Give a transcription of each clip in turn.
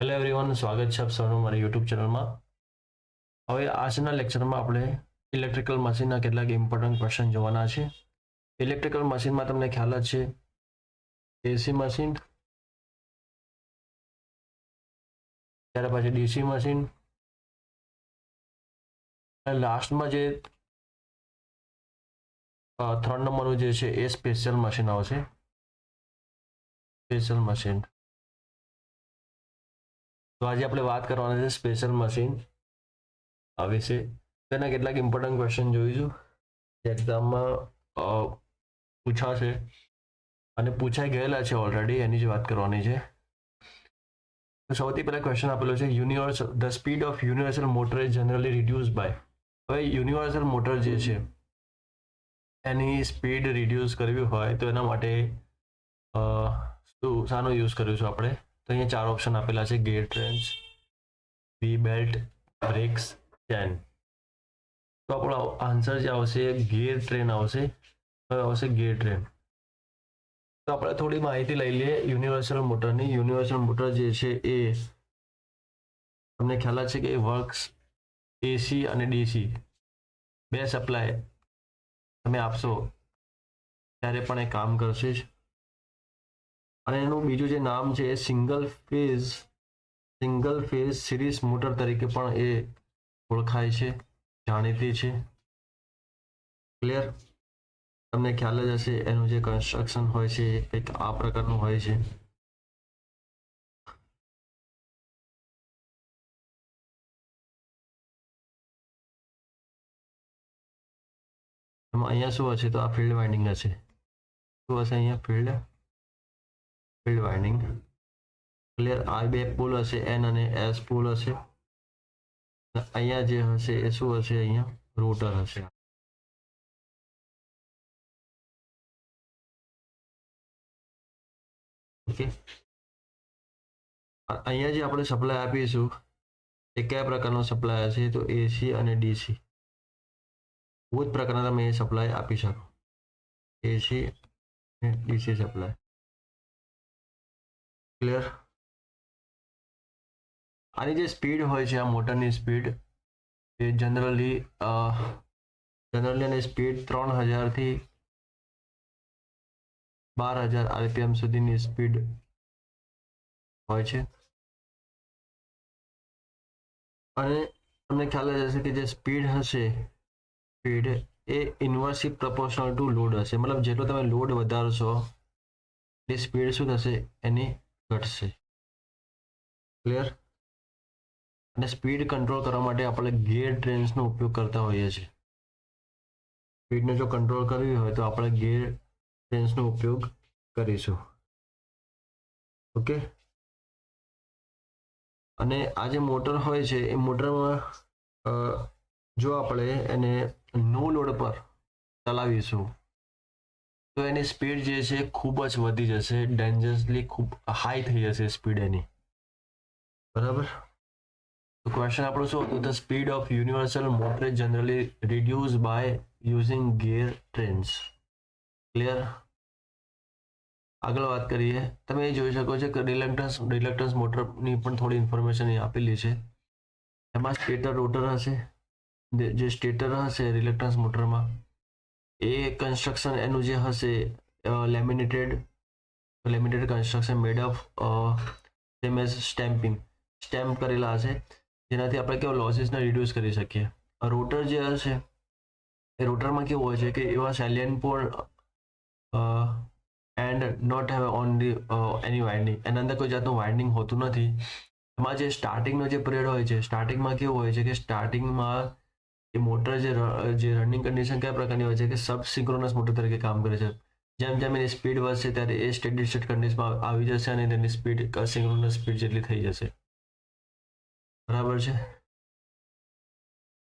Hello everyone સ્વાગત છે આપ સૌનું મારી યુટ્યુબ ચેનલમાં. હવે આજના લેક્ચરમાં આપણે ઇલેક્ટ્રિકલ મશીનના કેટલાક ઇમ્પોર્ટન્ટ ક્વેશ્ચન જોવાના છે. ઇલેક્ટ્રિકલ મશીનમાં તમને ખ્યાલ જ છે. એસી મશીન ત્યાર પછી ડીસી મશીન અને લાસ્ટમાં જે ત્રણ નંબરનું જે છે એ સ્પેશિયલ મશીન આવશે સ્પેશિયલ મશીન તો આજે આપણે વાત કરવાના છે સ્પેશિયલ મશીન વિશે. તેના કેટલાક ઇમ્પોર્ટન્ટ ક્વેશ્ચન જોઈશું. જે એક્ઝામમાં પૂછાશે. અને પૂછાઈ ગયેલા છે ઓલરેડી એની જ વાત કરવાની છે. તો સૌથી પહેલા ક્વેશ્ચન આપેલો છે universal the speed of universal motor is generally reduce by હવે યુનિવર્સલ મોટર જે છે, એની સ્પીડ રિડ્યુસ કરવી હોય તો એના માટે શું, શાનો યુઝ કર્યું છું આપણે? તો અહીંયા ચાર ઓપ્શન આપેલા છે gear trains V belt brakes chain તો આપણો આન્સર જે આવશે ગેર ટ્રેન આવશે. હવે આવશે ગેર ટ્રેન તો આપણે થોડી માહિતી લઈ લઈએ યુનિવર્સલ મોટરની યુનિવર્સલ મોટર જે છે એ, તમને ખ્યાલ છે કે વર્ક્સ એસી અને ડીસી બે સપ્લાય તમે આપશો, ત્યારે પણ એ કામ કરશે જ. અને એનું બીજું જે નામ છે એ single phase single phase series motor તરીકે પણ એ ઓળખાય છે, જાણીતી છે. ક્લિયર તમને ખ્યાલ જ હશે, એનું જે કન્સ્ટ્રક્શન હોય છે એ કંઈક આ પ્રકારનું હોય છે. એમાં અહીંયા શું હશે? તો આ ફિલ્ડ વાઇન્ડિંગ હશે. શું હશે અહીંયા? ફિલ્ડ ફિલ્ડ વાઇન્ડિંગ ક્લિયર આ બે પુલ હશે એન અને એસ પુલ હશે. અહીંયા જે હશે એ શું હશે અહીંયા? રોટર હશે. ઓકે અહીંયા જે આપણે સપ્લાય આપીશું, એ કયા પ્રકારનો સપ્લાય હશે? તો એસી અને ડીસી બહુ જ પ્રકારના તમે એ સપ્લાય આપી શકો. એસી ડીસી સપ્લાય ક્લિયર આની જે સ્પીડ હોય છે, આ મોટરની સ્પીડ એ જનરલી જનરલી આની સ્પીડ ત્રણ હજારથી બાર હજાર આરપીએમ સુધીની સ્પીડ હોય છે. અને તમને ખ્યાલ જ હશે કે જે સ્પીડ હશે સ્પીડ એ ઇન્વર્સલી પ્રપોર્શનલ ટુ લોડ હશે. મતલબ જેટલો તમે લોડ વધારશો, એ સ્પીડ શું થશે? એની ઘટશે. ક્લિયર અને સ્પીડ કંટ્રોલ કરવા માટે આપણે ગેર ટ્રેન્સનો ઉપયોગ કરતા હોઈએ છીએ. સ્પીડને જો કંટ્રોલ કરવી હોય તો આપણે ગેર ટ્રેન્સનો ઉપયોગ કરીશું. ઓકે અને આ જે મોટર હોય છે, એ મોટરમાં જો આપણે એને નો લોડ પર ચલાવીશું તો એની સ્પીડ જે છે ખૂબ જ વધી જશે. ડેન્જરસલી ખૂબ હાઈ થઈ જશે સ્પીડ એની. બરાબર? તો ક્વેશ્ચન આપણો શું હતું? The speed of universal motor generally reduce by using gear trains clear આગળ વાત કરીએ. તમે એ જોઈ શકો છો કે રિલેક્ટન્સ રિલેક્ટન્સ મોટરની પણ થોડી ઇન્ફોર્મેશન આપેલી છે. એમાં સ્ટેટર રોટર હશે. જે સ્ટેટર હશે રિલેક્ટન્સ મોટરમાં એ કન્સ્ટ્રક્શન એનું જે હશે laminated laminated construction made of same as stamping stamp કરેલા હશે. જેનાથી આપણે કેવો લોસીસને રિડ્યુસ કરી શકીએ. રોટર જે હશે, એ રોટરમાં કેવું હોય છે કે એવા સેલિયન પણ એન્ડ નોટ હેવ ઓનલી એની વાઇન્ડિંગ એના અંદર કોઈ જાતનું વાઇન્ડિંગ હોતું નથી. એમાં જે સ્ટાર્ટિંગનો જે પિરિયડ હોય છે સ્ટાર્ટિંગમાં કેવું હોય છે કે સ્ટાર્ટિંગમાં એ મોટર જે જે રનિંગ કન્ડિશન કયા પ્રકારની હોય છે કે સબ સિંક્રોનસ મોટર તરીકે કામ કરે છે? જેમ જેમ એની સ્પીડ વધશે ત્યારે એ સ્ટેડી સ્ટેટ કન્ડિશનમાં આવી જશે અને તેની સ્પીડ સિંક્રોનસ સ્પીડ જેટલી થઈ જશે. બરાબર છે?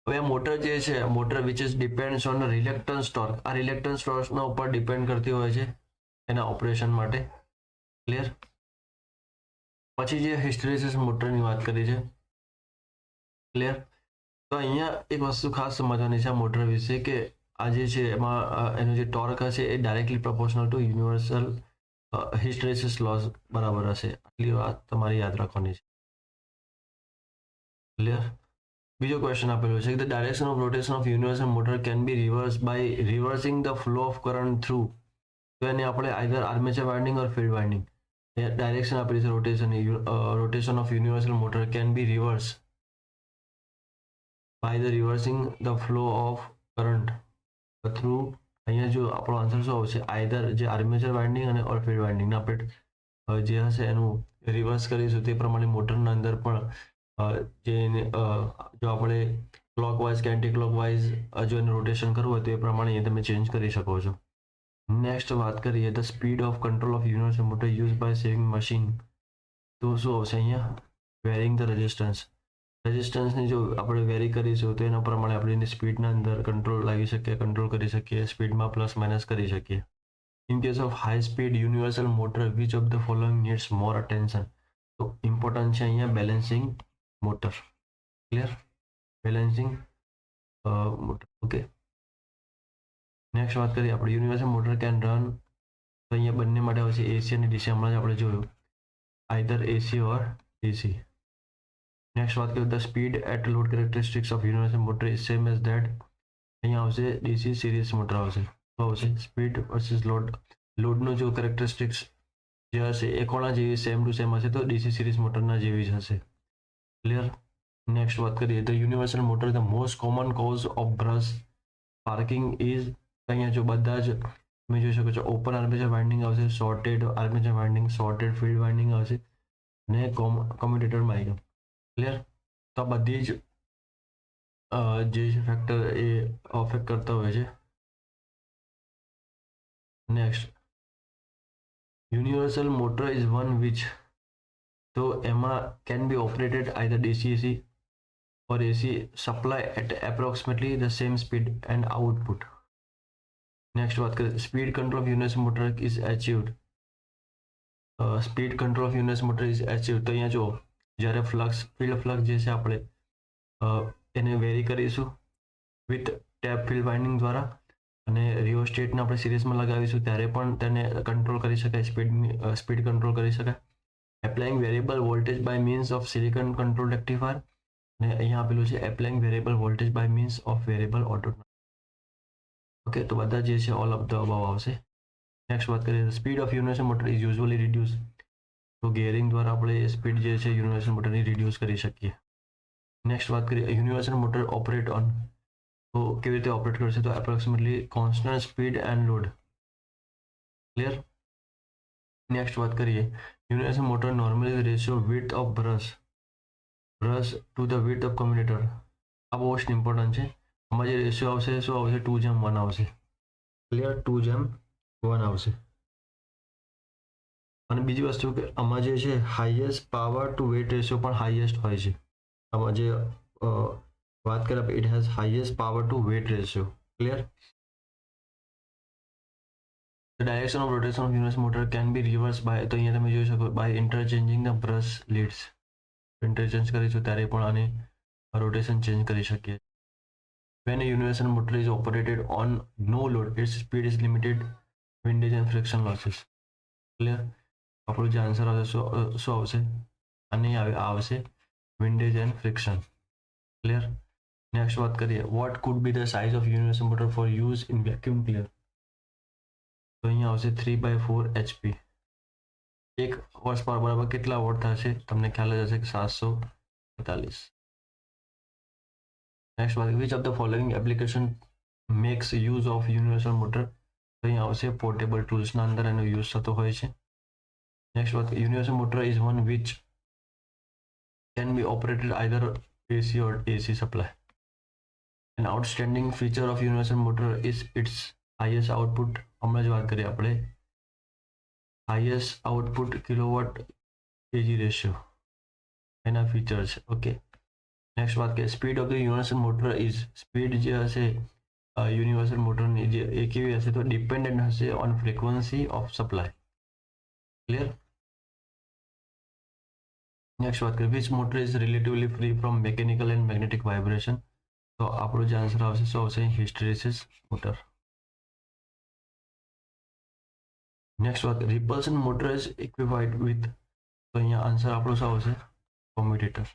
હવે મોટર જે છે motor which is depends on reluctance torque આ રિલેક્ટન્સ ટોર્કના ઉપર ડિપેન્ડ કરતી હોય છે એના ઓપરેશન માટે. ક્લિયર પછી જે હિસ્ટ્રેસિસ મોટરની વાત કરી છે. ક્લિયર તો અહીંયા એક વસ્તુ ખાસ સમજવાની છે આ મોટર વિશે કે આ જે છે એમાં એનો જે ટોર્ક હશે એ directly proportional to universal hysteresis loss બરાબર હશે. આટલી વાત તમારે યાદ રાખવાની છે. ક્લિયર બીજો ક્વેશ્ચન આપેલો છે the direction of rotation of universal motor can be reverse by reversing the flow of current through તો એને આપણે either armature winding or field winding direction આપેલી છે rotation rotation of universal motor can be reverse by the reversing the flow of current. Through અહીંયા જો આપણો answer શું આવશે? આઈધર જે આર્મેચર વાઇન્ડિંગ અને ઓર ફિલ્ડ વાઇન્ડિંગ આપણે જે હશે એનું રિવર્સ કરીશું તે પ્રમાણે મોટરના અંદર પણ જે જો આપણે ક્લોકવાઇઝ કે એન્ટી ક્લોકવાઇઝ જો એનું રોટેશન કરવું હોય તો એ પ્રમાણે અહીંયા તમે ચેન્જ કરી શકો છો. નેક્સ્ટ વાત કરીએ the speed of control of universal motor use by saving machine તો શું આવશે અહીંયા? વેરિંગ ધ રેઝિસ્ટન્સ રેઝિસ્ટન્સને જો આપણે વેરી કરીશું, તો એના પ્રમાણે આપણે એની સ્પીડના અંદર કંટ્રોલ લાવી શકીએ કંટ્રોલ કરી શકીએ સ્પીડમાં પ્લસ માઇનસ કરી શકીએ. In case of high speed universal motor which of the following needs more attention તો ઇમ્પોર્ટન્ટ છે અહીંયા balancing motor clear balancing motor okay next વાત કરીએ, આપણે યુનિવર્સલ મોટર કેન રન તો અહીંયા બંને માટે આવશે એસી અને ડીસી હમણાં જ આપણે જોયું. Either AC or DC next વાત करें the speed at load characteristics of universal motor is same as that અહીંયા આવશે ડીસી સિરીઝ મોટર આવશે શું આવશે સ્પીડ વર્સિસ લોડ લોડનો જો કેરેક્ટરિસ્ટિક્સ જે હશે એ કોણા જેવી સેમ ટુ સેમ હશે તો ડીસી સિરીઝ મોટરના જેવી જ હશે ક્લિયર નેક્સ્ટ વાત કરીએ તો universal motor the most common cause of brush parking is અહીંયા જો બધા જ તમે જોઈ શકો છો ઓપન આર્મેચર વાઇન્ડિંગ આવશે shorted armature winding shorted field winding આવશે અને કોમ્યુટેટર માઇક ક્લિયર તો બધી જ જે ફેક્ટર એ અફેક્ટ કરતા હોય છે. Next universal motor is one which તો એમાં can be operated either DC AC supply at approximately the same speed and output. Next, વાત કરીએ. Speed control of universal motor is achieved speed control of universal motor is achieved તો અહીંયા જો જ્યારે flux field flux જે છે આપણે એને વેરી કરીશું વિથ ટેપ ફિલ્ડ વાઇન્ડિંગ દ્વારા અને રિયોસ્ટેટને આપણે સિરીઝમાં લગાવીશું, ત્યારે પણ તેને કંટ્રોલ કરી શકાય સ્પીડ સ્પીડ કંટ્રોલ કરી શકાય. Applying variable voltage by means of silicon control rectifier અને અહીંયા આપેલું છે applying variable voltage by means of variable auto okay તો બધા જે છે ઓલ ઓફ ધ અબાવ આવશે. નેક્સ્ટ વાત કરીએ speed of universal motor is usually reduce તો ગેરિંગ દ્વારા આપણે સ્પીડ જે છે યુનિવર્સલ મોટરની રિડ્યુસ કરી શકીએ. નેક્સ્ટ વાત કરીએ, યુનિવર્સલ મોટર ઓપરેટ ઓન તો કેવી રીતે ઓપરેટ કરશે? તો approximately constant speed and load clear next વાત કરીએ, universal motor normally ratio with of brush brush to the with of commutator આ મોસ્ટ ઇમ્પોર્ટન્ટ છે. આમાં જે રેશિયો આવશે શું આવશે? ટુ જેમ વન આવશે. ક્લિયર ટુ જેમ વન આવશે. અને બીજી વસ્તુ કે આમાં જે છે highest power to weight ratio પણ હાઈએસ્ટ હોય છે આમાં જે વાત આપણે it has highest power to weight ratio clear direction of rotation of universe motor can be reversed by તો અહીંયા તમે જોઈ શકો by interchanging the brush leads interchange કરીશું ત્યારે પણ આને રોટેશન ચેન્જ કરી શકીએ when a universal motor is operated on no load its speed is limited windage and friction losses clear આપણો જે આન્સર આવશે શું આવશે અને આવે આ આવશે windage and friction clear next વાત કરીએ what could be the size of universal motor for use in vacuum clear તો અહીંયા આવશે થ્રી બાય ફોર એચપી એક વર્ષ પર બરાબર કેટલા વોટ થશે તમને ખ્યાલ જ હશે કે સાતસો બેતાલીસ નેક્સ્ટ વાત which of the following application max use of universal motor તો અહીંયા આવશે પોર્ટેબલ ટૂલ્સના અંદર એનો યુઝ થતો હોય છે નેક્સ્ટ વાત universal motor is one which can be operated either AC or AC supply an outstanding feature of universal motor is its highest output હમણાં જ વાત કરીએ આપણે. Highest output kilowatt kg ratio એના ફીચર છે ઓકે નેક્સ્ટ વાત કે speed of the universal motor is speed જે હશે યુનિવર્સલ મોટરની જે એ કેવી હશે, તો ડિપેન્ડન્ટ હશે on frequency of supply clear next વાત કરીએ. Which motor is relatively free from mechanical and magnetic vibration તો આપણો જે આન્સર આવશે, શું આવશે? હિસ્ટેરિસિસ મોટર નેક્સ્ટ વાત. Repulsion motor is equipped with તો અહીંયા આન્સર આપણો શું આવશે? કોમ્યુટેટર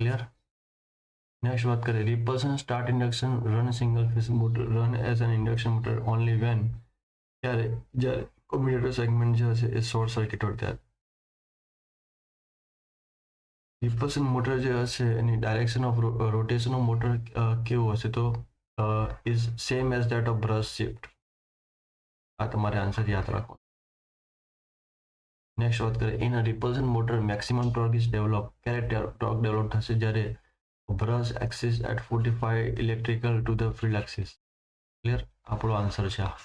ક્લિયર નેક્સ્ટ વાત કરીએ. Repulsion start induction run single phase motor run as an induction motor only when ત્યારે જ્યારે કોમ્યુટેટર સેગમેન્ટ જે હશે એ શોર્ટ સર્કિટ હોય ત્યારે મોટર જે હશે એની direction of rotation of motor કેવું હશે તો is same as that of brush shift આ તમારે આન્સર યાદ રાખો નેક્સ્ટ વાત કરીએ. In repulsion motor maximum torque is develop ક્યારે ટોર્ક ડેવલપ થશે? જ્યારે brush axis at forty five electrical to the field axis clear આપણો આન્સર છે આ.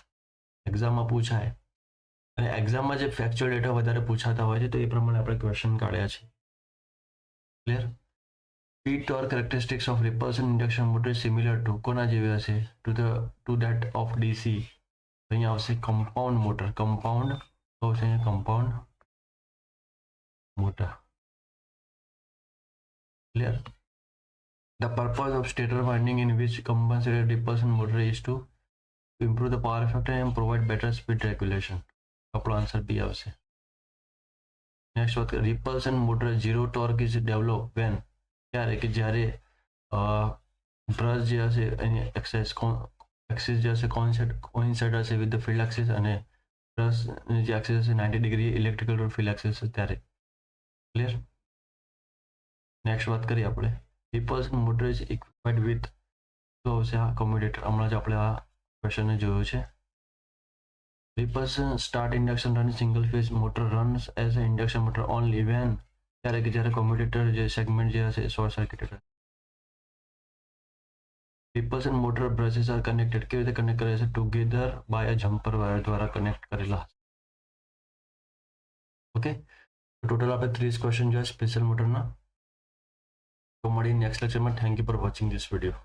એક્ઝામમાં પૂછાય. અને એક્ઝામમાં જે ફેક્ચ્યુઅલ ડેટા વધારે પૂછાતા હોય છે, તો એ પ્રમાણે આપણે ક્વેશ્ચન કાઢ્યા છે. Clear speed torque characteristics of repulsion induction motor similar to કોના જેવી હશે to the to that of DC અહીંયા આવશે કમ્પાઉન્ડ મોટર કમ્પાઉન્ડ તો છે compound motor clear The purpose of stator winding in which compensated repulsion motor is to improve the power factor and provide better speed regulation. આપણો answer B આવશે. Next વાત કરીએ repulsion motor zero torque is develop when ત્યારે કે જ્યારે brush જે હશે, એની access axis જે હશે કોન્સેટ કોઇન્સેટ હશે વિથ ધ ફિલ્ડ એક્સિસ અને બ્રશ જે એક્સિસ હશે ninety degree electrical field axis હશે ત્યારે. ક્લિયર નેક્સ્ટ વાત કરીએ આપણે. Repulsion motor is equipped with તો આવશે આ કોમ્યુટેટર હમણાં જ આપણે આ ક્વેશ્ચનને જોયું છે. Repulsion start induction run single phase motor runs, as a induction motor only, when ત્યારે કે જ્યારે કોમ્યુટેટર જે સેગમેન્ટ જે હશે short circuited repulsion motor brushes are connected કેવી રીતે કનેક્ટ કરે છે together by a jumper wire દ્વારા કનેક્ટ કરેલા ઓકે ટોટલ આપણે ત્રીસ ક્વેશ્ચન જોયા સ્પેશિયલ મોટરના તો મળી નેક્સ્ટ લેક્ચરમાં thank you for watching this video